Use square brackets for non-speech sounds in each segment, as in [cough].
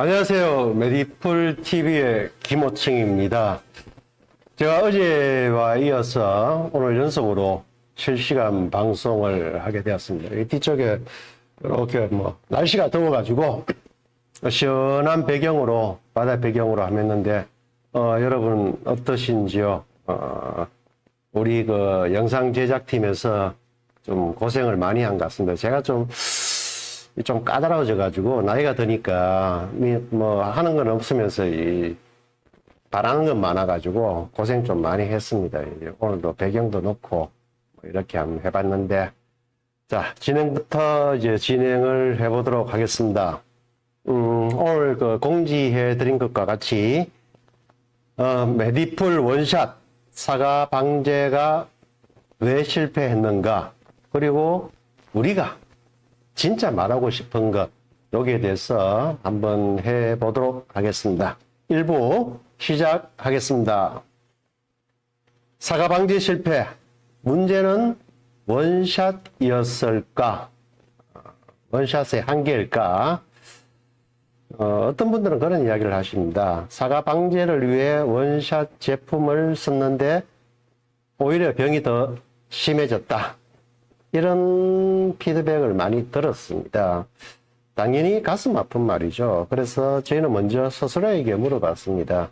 안녕하세요. 메디풀 TV의 김호층입니다. 제가 어제와 이어서 오늘 연속으로 실시간 방송을 하게 되었습니다. 이 뒤쪽에 이렇게 뭐 날씨가 더워가지고 시원한 배경으로 바다 배경으로 하했는데 어, 여러분 어떠신지요? 어, 우리 그 영상 제작팀에서 좀 고생을 많이 한 것 같습니다. 제가 좀 좀 까다로워져 가지고 나이가 드니까 미- 뭐 하는 건 없으면서 이 바라는 건 많아 가지고 고생 좀 많이 했습니다. 오늘도 배경도 넣고 뭐 이렇게 한번 해봤는데 자 진행부터 이제 진행을 해보도록 하겠습니다. 음, 오늘 그 공지해 드린 것과 같이 어, 메디풀 원샷 사과 방제가 왜 실패했는가 그리고 우리가 진짜 말하고 싶은 것 여기에 대해서 한번 해보도록 하겠습니다. 1부 시작하겠습니다. 사과 방지 실패 문제는 원샷이었을까? 어, 원샷의 한계일까? 어, 떤 분들은 그런 이야기를 하십니다. 사과 방제를 위해 원샷 제품을 썼는데 오히려 병이 더 심해졌다. 이런 피드백을 많이 들었습니다. 당연히 가슴 아픈 말이죠. 그래서 저희는 먼저 스스로에게 물어봤습니다.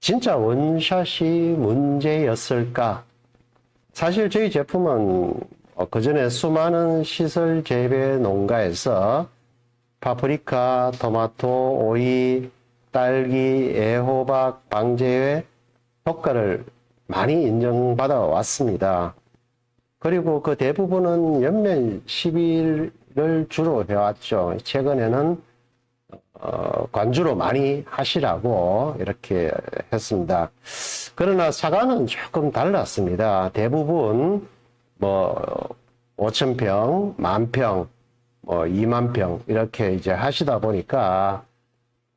진짜 원샷이 문제였을까? 사실 저희 제품은 그 전에 수많은 시설 재배 농가에서 파프리카, 토마토, 오이, 딸기, 애호박 방제에 효과를 많이 인정받아 왔습니다. 그리고 그 대부분은 연면 시비를 주로 해왔죠. 최근에는 어, 관주로 많이 하시라고 이렇게 했습니다. 그러나 사과는 조금 달랐습니다. 대부분 뭐 5천 평, 만 평, 뭐 2만 평 이렇게 이제 하시다 보니까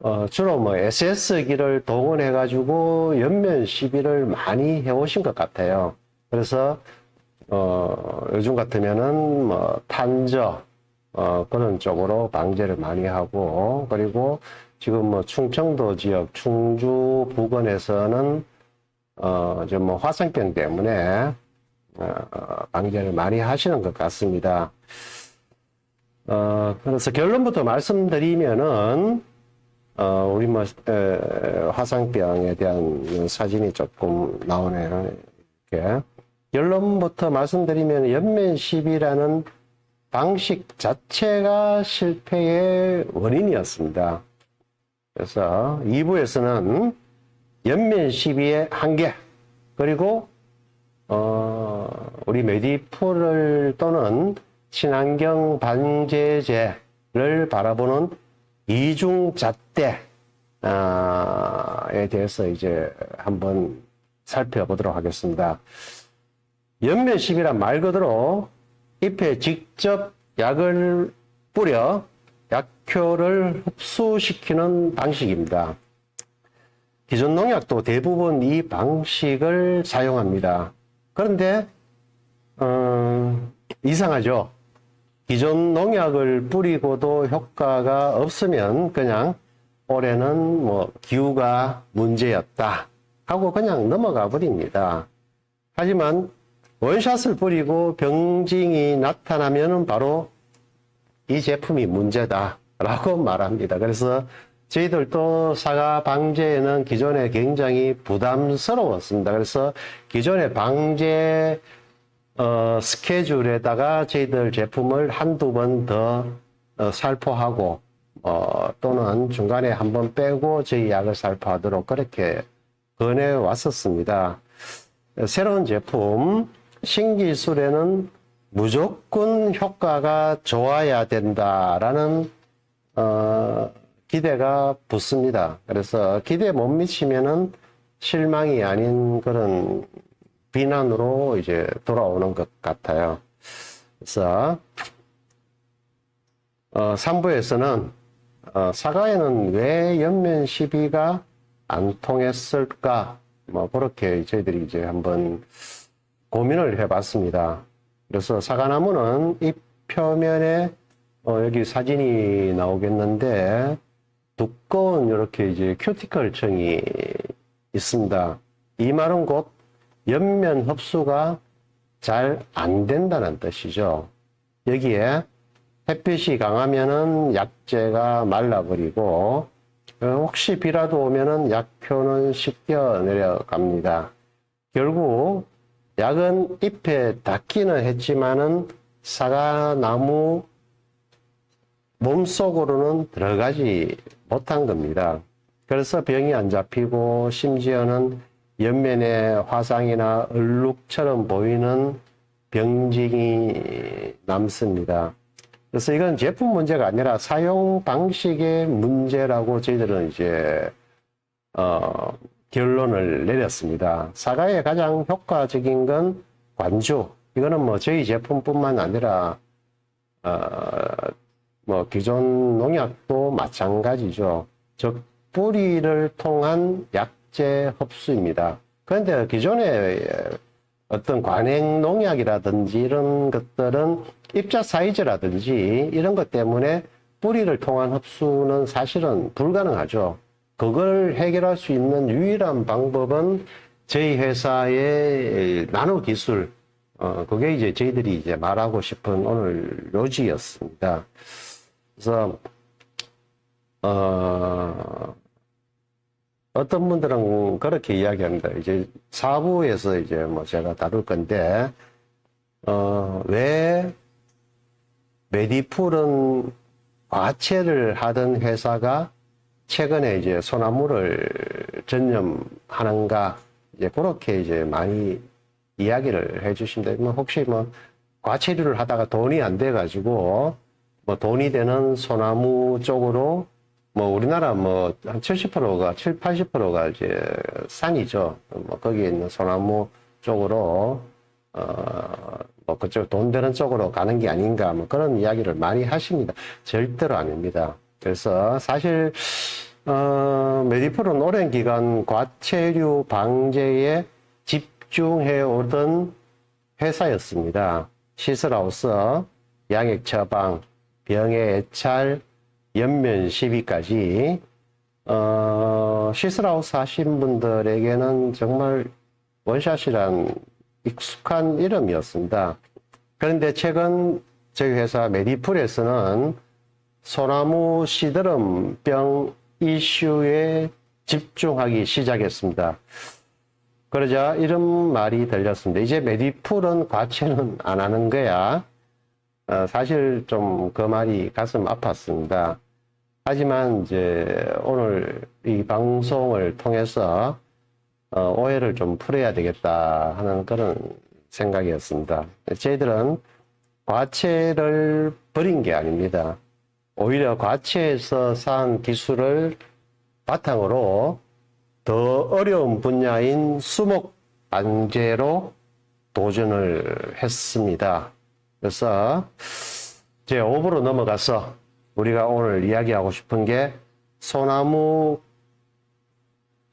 어, 주로 뭐 SS기를 동원해 가지고 연면 시비를 많이 해오신 것 같아요. 그래서 어, 요즘 같으면은 뭐 탄저 어, 그런 쪽으로 방제를 많이 하고 그리고 지금 뭐 충청도 지역 충주 부근에서는 어, 뭐 화상병 때문에 어, 방제를 많이 하시는 것 같습니다. 어, 그래서 결론부터 말씀드리면은 어, 우리 뭐 에, 화상병에 대한 사진이 조금 나오네요. 이렇게. 결론부터 말씀드리면 연면십이라는 방식 자체가 실패의 원인이었습니다. 그래서 2부에서는 연면십이의 한계 그리고 어, 우리 메디풀을 또는 친환경 방제제를 바라보는 이중 잣대에 대해서 이제 한번 살펴보도록 하겠습니다. 연면십이란 말 그대로 잎에 직접 약을 뿌려 약효를 흡수시키는 방식입니다. 기존 농약도 대부분 이 방식을 사용합니다. 그런데 어, 이상하죠. 기존 농약을 뿌리고도 효과가 없으면 그냥 올해는 뭐 기후가 문제였다 하고 그냥 넘어가 버립니다. 하지만 원샷을 뿌리고 병징이 나타나면 바로 이 제품이 문제다라고 [laughs] 말합니다. 그래서 저희들도 사과 방제에는 기존에 굉장히 부담스러웠습니다. 그래서 기존의 방제 어, 스케줄에다가 저희들 제품을 한두 번더 어, 살포하고 어, 또는 중간에 한 번 빼고 저희 약을 살포하도록 그렇게 권해 왔었습니다. 새로운 제품 신기술에는 무조건 효과가 좋아야 된다라는 어, 기대가 붙습니다. 그래서 기대 못 미치면은 실망이 아닌 그런 비난으로 이제 돌아오는 것 같아요. 그래서 어, 3부에서는 어, 사과에는 왜 연면 시비가 안 통했을까? 뭐 그렇게 저희들이 이제 한번 고민을 해봤습니다. 그래서 사과나무는 잎 표면에 어, 여기 사진이 나오겠는데 두꺼운 이렇게 이제 큐티클층이 있습니다. 이 말은 곧 옆면 흡수가 잘 안 된다는 뜻이죠. 여기에 햇빛이 강하면은 약재가 말라버리고 어, 혹시 비라도 오면은 약효는 씻겨 내려갑니다. 결국 약은 잎에 닿기는 했지만은 사과나무 몸속으로는 들어가지 못한 겁니다. 그래서 병이 안 잡히고 심지어는 옆면에 화상이나 얼룩처럼 보이는 병증이 남습니다. 그래서 이건 제품 문제가 아니라 사용 방식의 문제라고 저희들은 이제 어, 결론을 내렸습니다. 사과에 가장 효과적인 건 관주. 이거는 뭐 저희 제품뿐만 아니라 어, 뭐 기존 농약도 마찬가지죠. 즉 뿌리를 통한 약재 흡수입니다. 그런데 기존에 어떤 관행 농약이라든지 이런 것들은 입자 사이즈라든지 이런 것 때문에 뿌리를 통한 흡수는 사실은 불가능하죠. 그걸 해결할 수 있는 유일한 방법은 저희 회사의 나노 기술, 어, 그게 이제 저희들이 이제 말하고 싶은 오늘 요지였습니다. 그래서, 어, 어떤 분들은 그렇게 이야기합니다. 이제 사부에서 이제 뭐 제가 다룰 건데, 어, 왜 메디풀은 과체를 하던 회사가 최근에 이제 소나무를 전념하는가, 이제 그렇게 이제 많이 이야기를 해 주신다. 뭐 혹시 뭐 과체류를 하다가 돈이 안 돼가지고 뭐 돈이 되는 소나무 쪽으로 뭐 우리나라 뭐 한 70%가 7, 80%가 이제 산이죠. 뭐 거기에 있는 소나무 쪽으로 어뭐 그쪽 돈 되는 쪽으로 가는 게 아닌가 뭐 그런 이야기를 많이 하십니다. 절대로 아닙니다. 그래서 사실 어 메디풀은 오랜 기간 과체류 방제에 집중해 오던 회사였습니다. 시설하우스, 양액 처방, 병의 애찰, 연면 시비까지 어, 시설하우스 하신 분들에게는 정말 원샷이란 익숙한 이름이었습니다. 그런데 최근 저희 회사 메디풀에서는 소나무 시드름병 이슈에 집중하기 시작했습니다. 그러자 이런 말이 들렸습니다. 이제 메디풀은 과체는 안 하는 거야. 어, 사실 좀 그 말이 가슴 아팠습니다. 하지만 이제 오늘 이 방송을 통해서 어, 오해를 좀 풀어야 되겠다 하는 그런 생각이었습니다. 저희들은 과체를 버린 게 아닙니다. 오히려 과체에서 쌓은 기술을 바탕으로 더 어려운 분야인 수목 안제로 도전을 했습니다. 그래서 제 5부로 넘어가서 우리가 오늘 이야기하고 싶은 게 소나무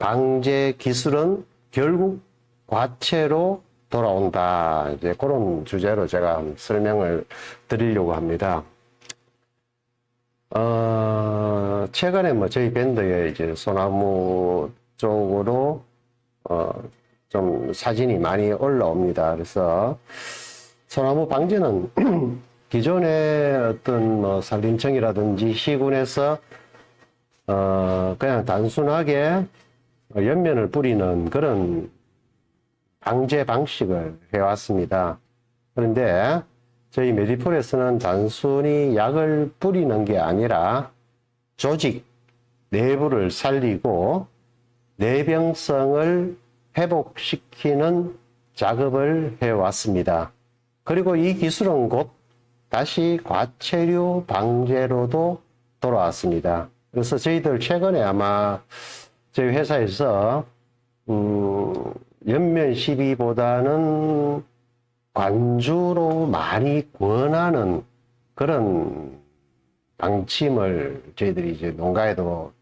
방제 기술은 결국 과체로 돌아온다. 이제 그런 주제로 제가 설명을 드리려고 합니다. 어, 최근에 뭐 저희 밴드에 이제 소나무 쪽으로 어, 좀 사진이 많이 올라옵니다. 그래서 소나무 방제는 [clears throat] 기존의 어떤 뭐 산림청이라든지 시군에서 어 그냥 단순하게 연면을 뿌리는 그런 방제 방식을 해왔습니다. 그런데 저희 메디폴에서는 단순히 약을 뿌리는 게 아니라 조직 내부를 살리고 내병성을 회복시키는 작업을 해왔습니다. 그리고 이 기술은 곧 다시 과체류 방제로도 돌아왔습니다. 그래서 저희들 최근에 아마 저희 회사에서 음, 연면 시비보다는 관주로 많이 권하는 그런 방침을 저희들이 이제 농가에도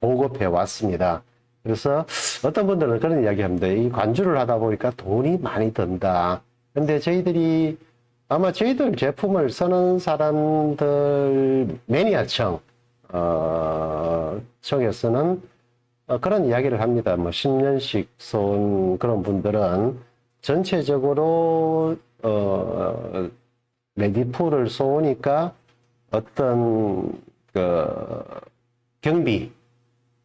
보급해 왔습니다. 그래서 어떤 분들은 그런 이야기 합니다. 이 관주를 하다 보니까 돈이 많이 든다. 근데 저희들이 아마 저희들 제품을 쓰는 사람들 매니아층, 어, 청에서는 어, 그런 이야기를 합니다. 뭐 10년씩 쏜 그런 분들은 전체적으로 어, 레디풀을 쏘니까 어떤 그 경비,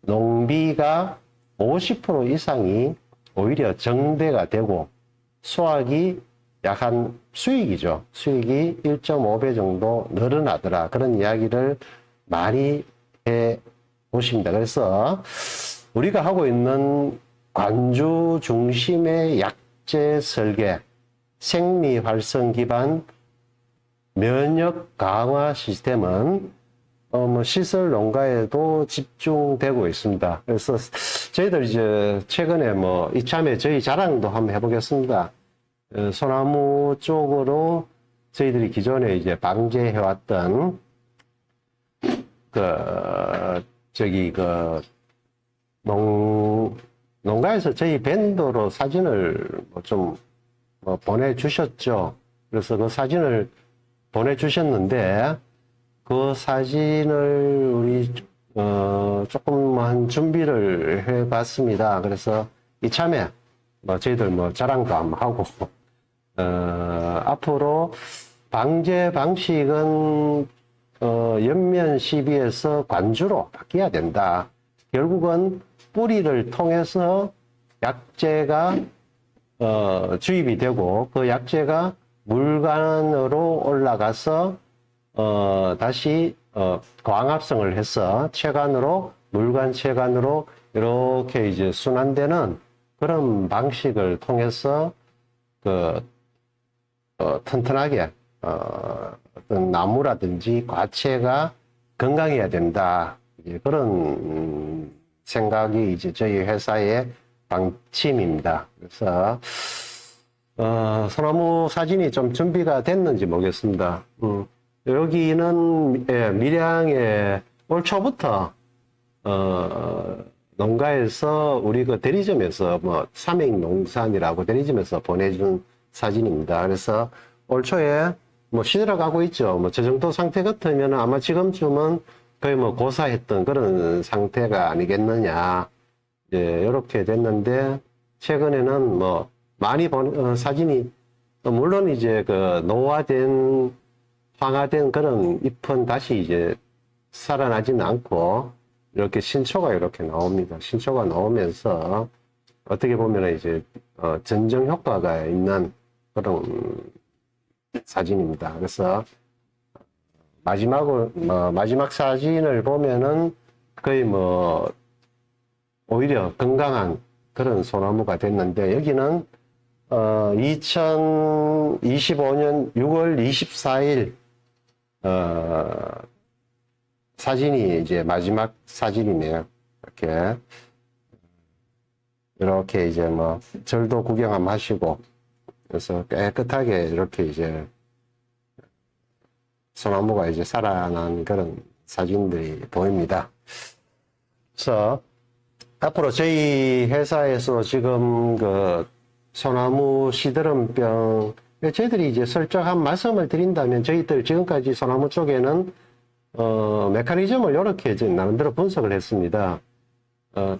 농비가 50% 이상이 오히려 정대가 되고 수확이 약한 수익이죠. 수익이 1.5배 정도 늘어나더라. 그런 이야기를 많이 해 보십니다. 그래서 우리가 하고 있는 관주 중심의 약 재 설계, 생리 활성 기반 면역 강화 시스템은 어, 뭐 시설 농가에도 집중되고 있습니다. 그래서 저희들 이제 최근에 뭐 이참에 저희 자랑도 한번 해보겠습니다. 어, 소나무 쪽으로 저희들이 기존에 이제 방제해왔던 그 저기 그 농, 농가에서 저희 밴드로 사진을 뭐좀 뭐 보내주셨죠. 그래서 그 사진을 보내주셨는데 그 사진을 우리 어, 조금만 준비를 해봤습니다. 그래서 이참에 뭐 저희들 뭐 자랑도 한번 하고 어, 앞으로 방제 방식은 어, 연면 시비에서 관주로 바뀌어야 된다. 결국은 뿌리를 통해서 약재가 어, 주입이 되고 그 약재가 물관으로 올라가서 어, 다시 어, 광합성을 해서 체관으로 물관 체관으로 이렇게 이제 순환되는 그런 방식을 통해서 그 어, 튼튼하게 어, 어떤 나무라든지 과체가 건강해야 된다. 그런 음, 생각이 이제 저희 회사의 방침입니다. 그래서 어, 소나무 사진이 좀 준비가 됐는지 모르겠습니다. 음, 여기는 예, 밀양에 올 초부터 어, 농가에서 우리 그 대리점에서 뭐 삼행 농산이라고 대리점에서 보내준 사진입니다. 그래서 올 초에 뭐 시들어가고 있죠. 뭐 저 정도 상태 같으면 아마 지금쯤은 거의 뭐 고사했던 그런 상태가 아니겠느냐. 예, 이렇게 됐는데 최근에는 뭐 많이 본 어, 사진이 어, 물론 이제 그 노화된 황화된 그런 잎은 다시 이제 살아나지는 않고 이렇게 신초가 이렇게 나옵니다. 신초가 나오면서 어떻게 보면 이제 어, 전정 효과가 있는 그런 사진입니다. 그래서 마지막으로 어, 마지막 사진을 보면은 거의 뭐 오히려 건강한 그런 소나무가 됐는데 여기는 어, 2025년 6월 24일 어, 사진이 이제 마지막 사진이네요. 이렇게 이렇게 이제 뭐 절도 구경 한번 하시고 그래서 깨끗하게 이렇게 이제 소나무가 이제 살아난 그런 사진들이 보입니다. 그래서 앞으로 저희 회사에서 지금 그 소나무 시드름병 저희들이 이제 설정한 말씀을 드린다면 저희들 지금까지 소나무 쪽에는 어, 메커니즘을 이렇게 나름대로 분석을 했습니다. 어,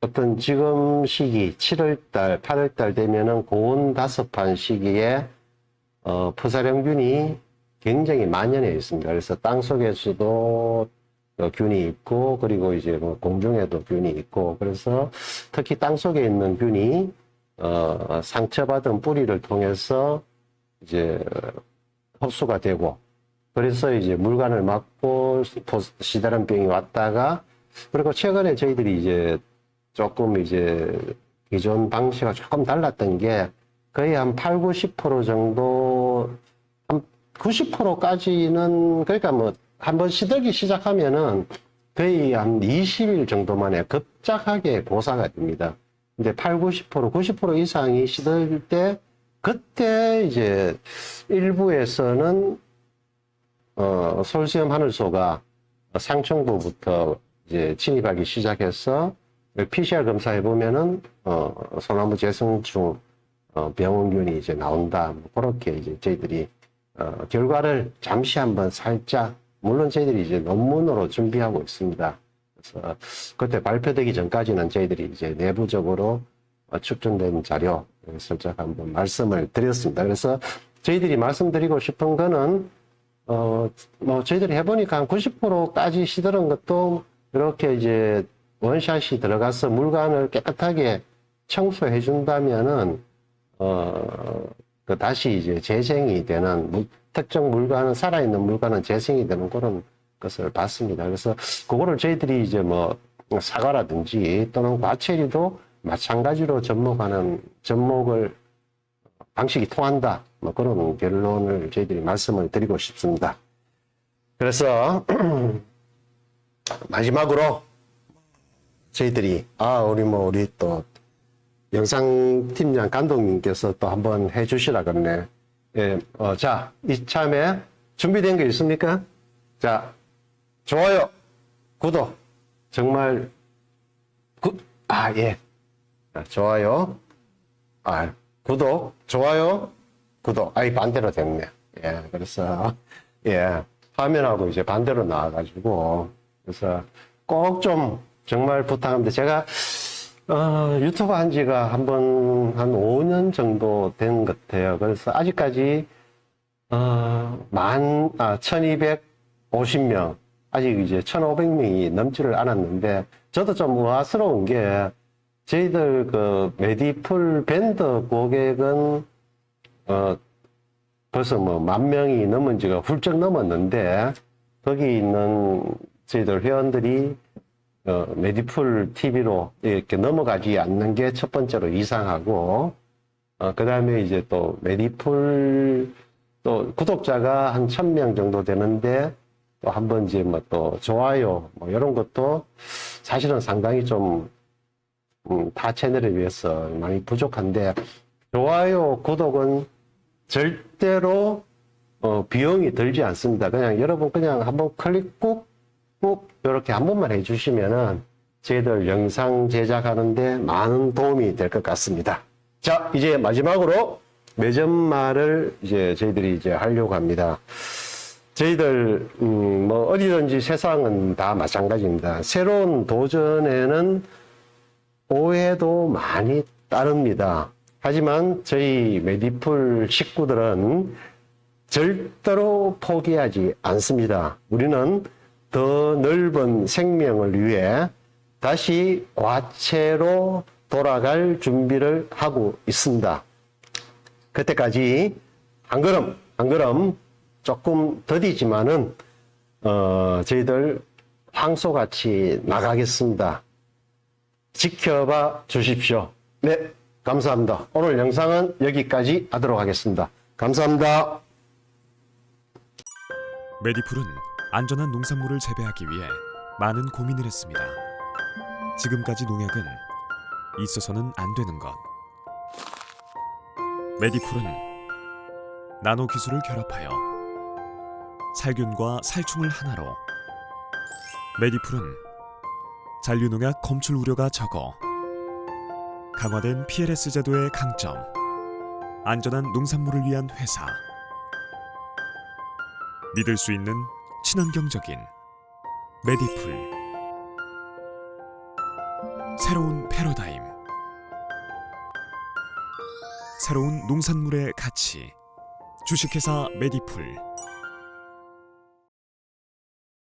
어떤 지금 시기 7월달, 8월달 되면은 고온 다섯판 시기에 어, 푸사령균이 굉장히 만연해 있습니다. 그래서 땅 속에서도 어, 균이 있고 그리고 이제 뭐 공중에도 균이 있고 그래서 특히 땅 속에 있는 균이 어, 상처받은 뿌리를 통해서 이제 흡수가 되고 그래서 이제 물관을 막고 시다란병이 왔다가 그리고 최근에 저희들이 이제 조금 이제 기존 방식과 조금 달랐던 게 거의 한 8, 90% 정도 한 90%까지는 그러니까 뭐 한번 시들기 시작하면은 거의 한 20일 정도 만에 급작하게 고사가 됩니다. 이제 8, 90%, 90% 이상이 시들 때 그때 이제 일부에서는 어, 솔시엄 하늘소가 상층부부터 이제 진입하기 시작해서 PCR 검사해 보면은 어, 소나무 재성충 어, 병원균이 이제 나온다. 뭐 그렇게 이제 저희들이 어, 결과를 잠시 한번 살짝 물론 저희들이 이제 논문으로 준비하고 있습니다. 그래서 그때 발표되기 전까지는 저희들이 이제 내부적으로 어, 축전된 자료 슬쩍 한번 말씀을 드렸습니다. 그래서 저희들이 말씀드리고 싶은 거는 어, 뭐, 저희들이 해보니까 한 90%까지 시들은 것도 이렇게 이제 원샷이 들어가서 물관을 깨끗하게 청소해 준다면은, 어, 그 다시 이제 재생이 되는, 물- 특정 물관은, 살아있는 물관은 재생이 되는 그런 것을 봤습니다. 그래서 그거를 저희들이 이제 뭐, 사과라든지 또는 과체리도 마찬가지로 접목하는, 접목을 방식이 통한다. 뭐 그런 결론을 저희들이 말씀을 드리고 싶습니다. 그래서 [clears throat] 마지막으로 저희들이 아 우리 뭐 우리 또 영상 팀장 감독님께서 또 한번 해주시라 그러네. 예, 어, 자 이참에 준비된 거 있습니까? 자 좋아요, 구독 정말 굿아 예, 아, 좋아요. 아, 구독, 좋아요, 구독. 아이, 반대로 됐네. 예, 그래서, 예, 화면하고 이제 반대로 나와가지고, 그래서 꼭 좀 정말 부탁합니다. 제가, 어, 유튜브 한 지가 한 번, 한 5년 정도 된 것 같아요. 그래서 아직까지, 어, 만, 아, 1250명, 아직 이제 1500명이 넘지를 않았는데, 저도 좀 우아스러운 게, 저희들 그 메디풀 밴드 고객은 어 벌써 뭐 만 명이 넘은 지가 훌쩍 넘었는데 거기 있는 저희들 회원들이 어 메디풀 TV로 이렇게 넘어가지 않는 게 첫 번째로 이상하고 어 그 다음에 이제 또 메디풀 또 구독자가 한 천 명 정도 되는데 또 한 번 이제 뭐 또 좋아요 뭐 이런 것도 사실은 상당히 좀 음, 타 채널에 비해서 많이 부족한데 좋아요, 구독은 절대로 어, 비용이 들지 않습니다. 그냥 여러분 그냥 한번 클릭 꾹, 꾹 이렇게 한 번만 해주시면은 저희들 영상 제작하는데 많은 도움이 될 것 같습니다. 자, 이제 마지막으로 매점말을 이제 저희들이 이제 하려고 합니다. 저희들 음, 뭐 어디든지 세상은 다 마찬가지입니다. 새로운 도전에는 오해도 많이 따릅니다. 하지만 저희 메디풀 식구들은 절대로 포기하지 않습니다. 우리는 더 넓은 생명을 위해 다시 과체로 돌아갈 준비를 하고 있습니다. 그때까지 한 걸음, 한 걸음 조금 더디지만은, 어, 저희들 황소같이 나가겠습니다. 지켜봐 주십시오. 네, 감사합니다. 오늘 영상은 여기까지 하도록 하겠습니다. 감사합니다. 메디풀은 안전한 농산물을 재배하기 위해 많은 고민을 했습니다. 지금까지 농약은 있어서는 안 되는 것. 메디풀은 나노 기술을 결합하여 살균과 살충을 하나로 메디풀은 잔류농약 검출 우려가 적어 강화된 PLS 제도의 강점 안전한 농산물을 위한 회사 믿을 수 있는 친환경적인 메디풀. 새로운 패러다임. 새로운 농산물의 가치. 주식회사 메디풀